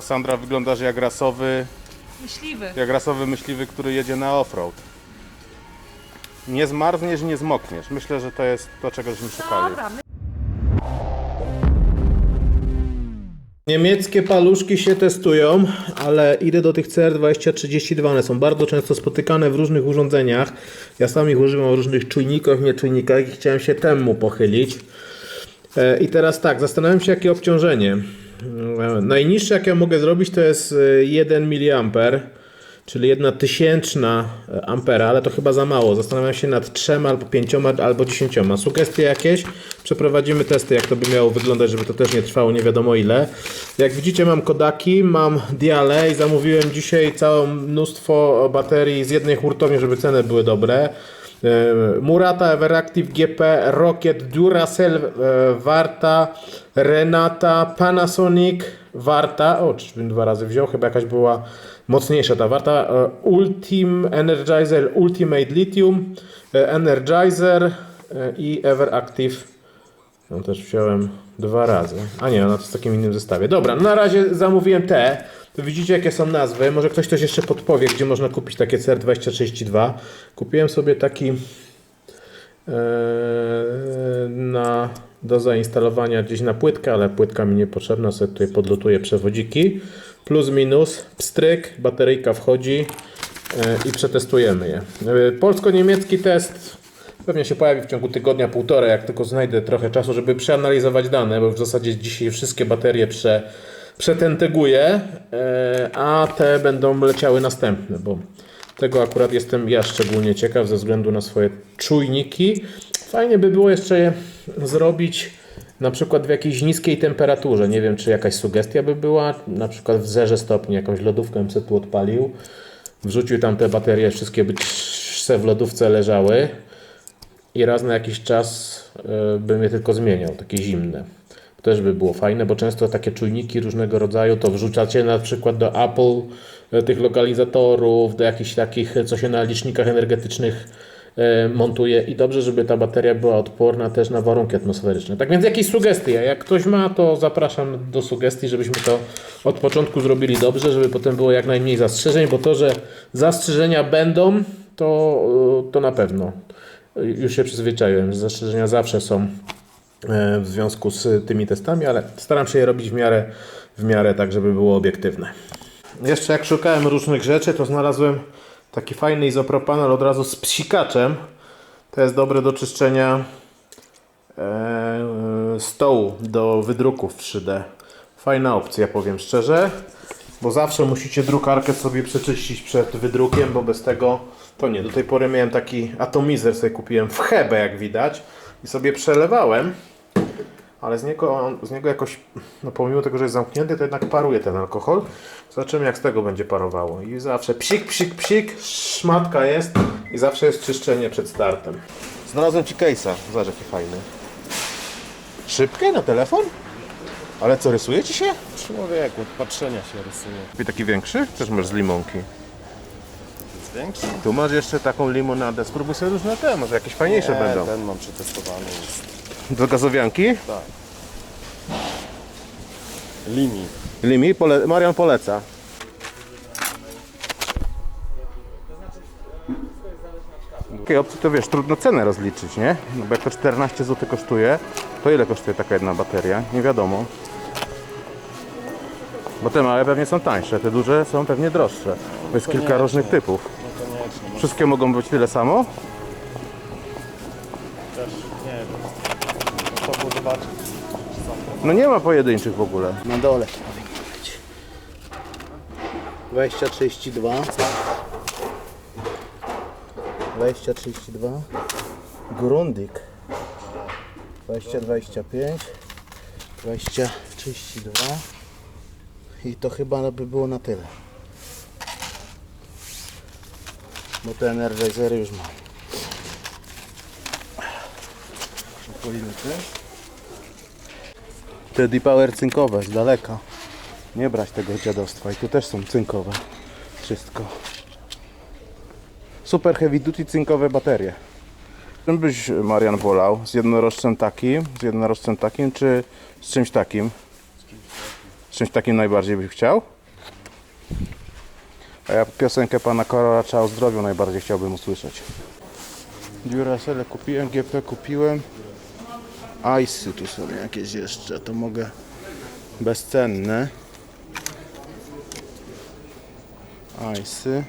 Sandra, wyglądasz jak rasowy, Myśliwy. jak rasowy myśliwy, który jedzie na offroad. Nie zmarzniesz, nie zmokniesz. Myślę, że to jest to, czego żeśmy szukali. Dobra, my... Niemieckie paluszki się testują, ale idę do tych CR2032. One są bardzo często spotykane w różnych urządzeniach. Ja sam ich używam w różnych czujnikach, nieczujnikach i chciałem się temu pochylić. E, I teraz tak, zastanawiam się jakie obciążenie. Najniższe jakie mogę zrobić to jest e, 1 mA, czyli 1 tysięczna e, ampera, ale to chyba za mało. Zastanawiam się nad 3 albo 5 albo 10. Sugestie jakieś? Przeprowadzimy testy jak to by miało wyglądać, żeby to też nie trwało nie wiadomo ile. Jak widzicie mam Kodaki, mam Diale i zamówiłem dzisiaj całe mnóstwo baterii z jednej hurtowni, żeby ceny były dobre. E, Murata, Everactive GP, Rocket, Duracell, e, Warta, Renata, Panasonic, Warta, o czyżbym dwa razy wziął, chyba jakaś była mocniejsza ta Warta, e, Ultim Energizer Ultimate Lithium, Energizer i Everactive. No też wziąłem dwa razy. A nie, ona to w takim innym zestawie. Dobra, na razie zamówiłem te. To widzicie jakie są nazwy. Może ktoś coś jeszcze podpowie, gdzie można kupić takie CR2032. Kupiłem sobie taki e, na, do zainstalowania gdzieś na płytkę, ale płytka mi niepotrzebna, sobie tutaj podlutuję przewodziki. Plus minus, pstryk, bateryjka wchodzi e, i przetestujemy je. E, Polsko-niemiecki test pewnie się pojawi w ciągu tygodnia, półtora, jak tylko znajdę trochę czasu, żeby przeanalizować dane, bo w zasadzie dzisiaj wszystkie baterie prze, przetenteguję, e, a te będą leciały następne, bo tego akurat jestem ja szczególnie ciekaw ze względu na swoje czujniki. Fajnie by było jeszcze je zrobić na przykład w jakiejś niskiej temperaturze. Nie wiem, czy jakaś sugestia by była, na przykład w zerze stopni, jakąś lodówkę bym sobie tu odpalił, wrzucił tam te baterie, wszystkie by se w lodówce leżały i raz na jakiś czas y, bym je tylko zmieniał, takie zimne. Też by było fajne, bo często takie czujniki różnego rodzaju to wrzucacie na przykład do Apple y, tych lokalizatorów, do jakichś takich, y, co się na licznikach energetycznych montuje i dobrze, żeby ta bateria była odporna też na warunki atmosferyczne. Tak więc jakieś sugestie, jak ktoś ma, to zapraszam do sugestii, żebyśmy to od początku zrobili dobrze, żeby potem było jak najmniej zastrzeżeń, bo to, że zastrzeżenia będą, to, to na pewno. Już się przyzwyczaiłem, że zastrzeżenia zawsze są e, w związku z tymi testami, ale staram się je robić w miarę, w miarę tak, żeby było obiektywne. Jeszcze jak szukałem różnych rzeczy, to znalazłem taki fajny izopropanol od razu z psikaczem. To jest dobre do czyszczenia e, stołu do wydruków 3D. Fajna opcja, powiem szczerze, bo zawsze musicie drukarkę sobie przeczyścić przed wydrukiem, bo bez tego to nie. Do tej pory miałem taki atomizer, sobie kupiłem w Hebe, jak widać, i sobie przelewałem, ale z niego, z niego jakoś, no pomimo tego, że jest zamknięty, to jednak paruje ten alkohol. Zobaczymy, jak z tego będzie parowało. I zawsze psik, psik, psik, szmatka jest i zawsze jest czyszczenie przed startem. Znalazłem Ci case'a, zobacz jaki fajny. Szybkie na telefon? Ale co, rysuje Ci się? Człowieku, od patrzenia się rysuje. I taki większy? Też masz z limonki. Jest większy? Tu masz jeszcze taką limonadę. Spróbuj sobie różne te, może jakieś fajniejsze Nie, będą. ten mam przetestowany jest. Do gazowianki? Tak. Limi. Limi, pole Marian poleca. Takiej opcji to wiesz, trudno cenę rozliczyć, nie? No bo jak to 14 zł kosztuje, to ile kosztuje taka jedna bateria? Nie wiadomo. Bo te małe pewnie są tańsze, te duże są pewnie droższe. Bo jest kilka różnych typów. Wszystkie mogą być tyle samo? Też nie wiem. To było zobaczyć. No nie ma pojedynczych w ogóle. Na dole powinno być. 2032 2032 Grundig 2025 2032 i to chyba by było na tyle. Bo te energizery już mam. Polinki. Te Power cynkowe z daleka. Nie brać tego dziadostwa. I tu też są cynkowe. Wszystko. Super heavy duty cynkowe baterie. Czym byś Marian wolał? Z jednorożcem takim, z jednorożcem takim, czy z czymś takim? Z czymś takim najbardziej byś chciał? A ja piosenkę pana Koracza o zdrowiu najbardziej chciałbym usłyszeć. Duracell kupiłem, GP kupiłem. Ice'y tu są jakieś jeszcze, to mogę bezcenne. Ice'y.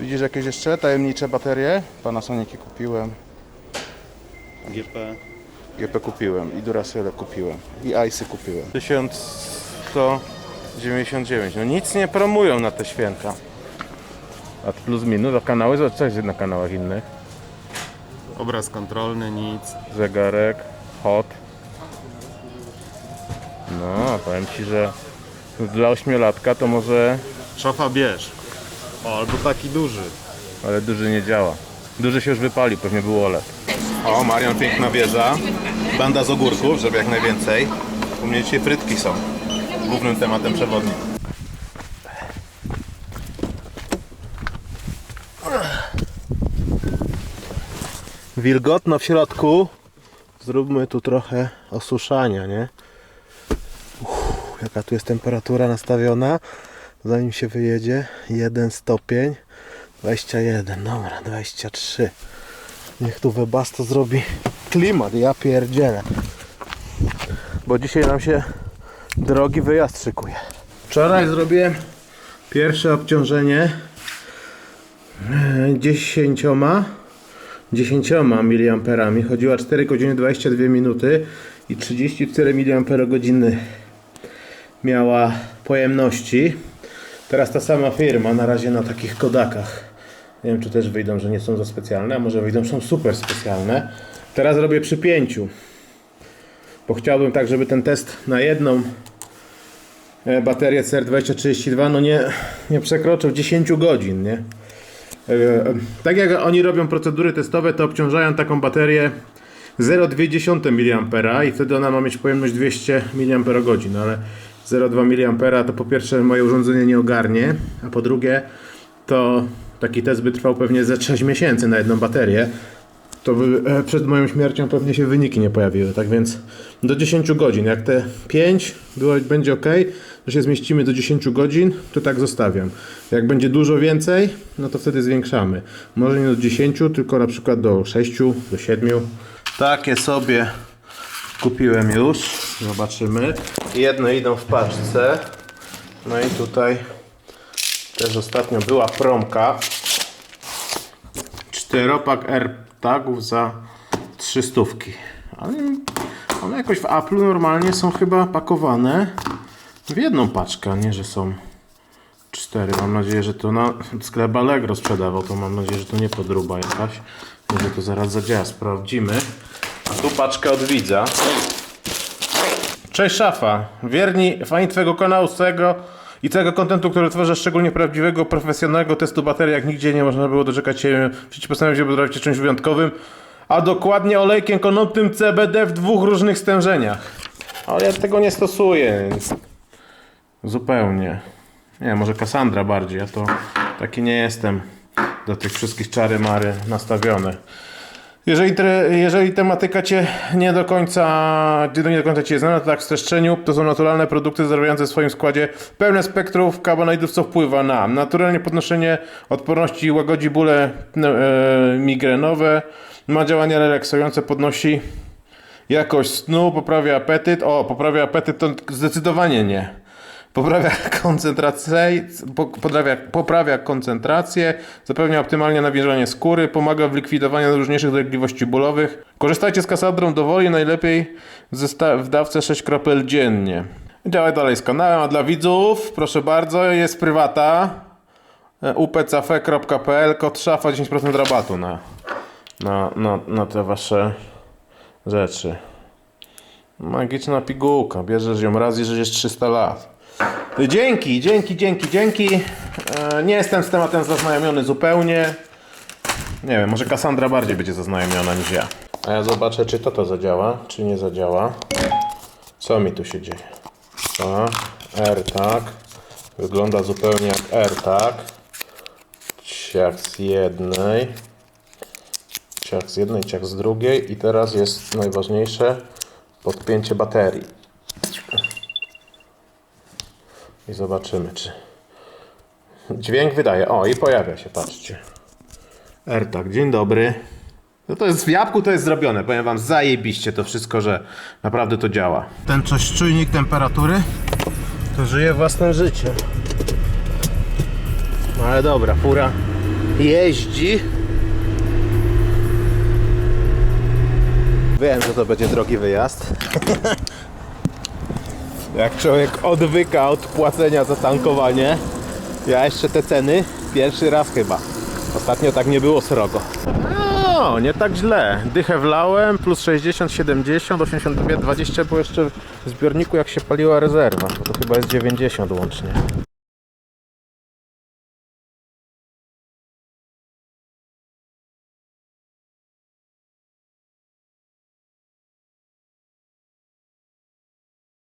Widzisz jakieś jeszcze tajemnicze baterie? Panasoniki kupiłem. GP. GP kupiłem i Duracell kupiłem i Ice'y kupiłem. 1199. No nic nie promują na te święta. A plus minus, a kanały, zobacz, co jest na kanałach innych? Obraz kontrolny, nic. Zegarek, hot. No, powiem Ci, że dla ośmiolatka to może, Szafa bierz. O, albo taki duży. ale duży nie działa. Duży się już wypalił, pewnie był OLED. O, Marian piękna wieża. Banda z ogórków, żeby jak najwięcej. U mnie dzisiaj frytki są głównym tematem przewodnim. Wilgotno w środku. Zróbmy tu trochę osuszania, nie? Uff, jaka tu jest temperatura nastawiona? Zanim się wyjedzie, 1 stopień. 21, dobra, 23. Niech tu Webasto zrobi klimat, ja pierdzielę. Bo dzisiaj nam się drogi wyjazd szykuje. Wczoraj zrobiłem pierwsze obciążenie e, 10 10 mAh. Chodziła 4 godziny 22 minuty i 34 mAh miała pojemności. Teraz ta sama firma, na razie na takich kodakach. Nie wiem, czy też wyjdą, że nie są za specjalne, a może wyjdą, są super specjalne. Teraz robię przy pięciu. Bo chciałbym tak, żeby ten test na jedną e, baterię CR2032 no nie, nie przekroczył 10 godzin, nie? E, Tak jak oni robią procedury testowe, to obciążają taką baterię 0,2 mAh i wtedy ona ma mieć pojemność 200 mAh, ale 0,2 mAh to po pierwsze moje urządzenie nie ogarnie, a po drugie to taki test by trwał pewnie ze 6 miesięcy na jedną baterię. To by, e, przed moją śmiercią pewnie się wyniki nie pojawiły, tak więc do 10 godzin. Jak te 5 było, będzie ok, że się zmieścimy do 10 godzin, to tak zostawiam. Jak będzie dużo więcej, no to wtedy zwiększamy. Może nie do 10, tylko na przykład do 6, do 7. Takie sobie kupiłem już. Zobaczymy. Jedne idą w paczce. No i tutaj też ostatnio była promka. Czteropak AirTagów za 300. Ale one jakoś w Apple normalnie są chyba pakowane w jedną paczkę, a nie że są cztery. Mam nadzieję, że to na sklep Allegro sprzedawał, to mam nadzieję, że to nie podróba jakaś. Może to zaraz zadziała, sprawdzimy. A tu paczkę od widza. Cześć szafa, wierni fani twojego kanału z całego i całego kontentu, który tworzę, szczególnie prawdziwego, profesjonalnego testu baterii, jak nigdzie nie można było doczekać się, przecież postanowić, żeby robić czymś wyjątkowym, a dokładnie olejkiem konopnym CBD w dwóch różnych stężeniach. Ale ja tego nie stosuję, więc zupełnie. Nie, może Cassandra bardziej, ja to taki nie jestem do tych wszystkich czary mary nastawiony. Jeżeli, jeżeli tematyka Cię nie do końca, nie do końca Cię znana, to tak w streszczeniu, to są naturalne produkty zawierające w swoim składzie pełne spektrów kabonoidów, co wpływa na naturalnie podnoszenie odporności, łagodzi bóle e, migrenowe, ma działania relaksujące, podnosi jakość snu, poprawia apetyt. O, poprawia apetyt to zdecydowanie nie. Poprawia koncentrację, po- poprawia, poprawia koncentrację, zapewnia optymalnie nawilżanie skóry, pomaga w likwidowaniu najróżniejszych dolegliwości bólowych. Korzystajcie z kasadrą dowoli, najlepiej w dawce 6 kropel dziennie. Działaj dalej z kanałem, a dla widzów, proszę bardzo, jest prywata e, upcafe.pl, kod szafa 10% rabatu na, na, na, na te wasze rzeczy. Magiczna pigułka. Bierzesz ją raz i żyjesz 300 lat. Dzięki, dzięki, dzięki, dzięki. E, nie jestem z tematem zaznajomiony zupełnie. Nie wiem, może Cassandra bardziej będzie zaznajomiona niż ja. A ja zobaczę, czy to to zadziała, czy nie zadziała. Co mi tu się dzieje? A, AirTag. Wygląda zupełnie jak AirTag. Ciach z jednej. Ciach z jednej, ciach z drugiej. I teraz jest najważniejsze. podpięcie baterii. I zobaczymy, czy dźwięk wydaje. O, i pojawia się, patrzcie. AirTag, dzień dobry. No to jest w jabłku to jest zrobione. Powiem wam zajebiście to wszystko, że naprawdę to działa. Ten coś czujnik temperatury to żyje własnym życiem. No ale dobra, fura jeździ. Wiem, że to będzie drogi wyjazd. Jak człowiek odwyka od płacenia za tankowanie, ja jeszcze te ceny pierwszy raz chyba. Ostatnio tak nie było srogo. No, nie tak źle. Dychę wlałem, plus 60, 70, 82, 20 było jeszcze w zbiorniku jak się paliła rezerwa. To chyba jest 90 łącznie.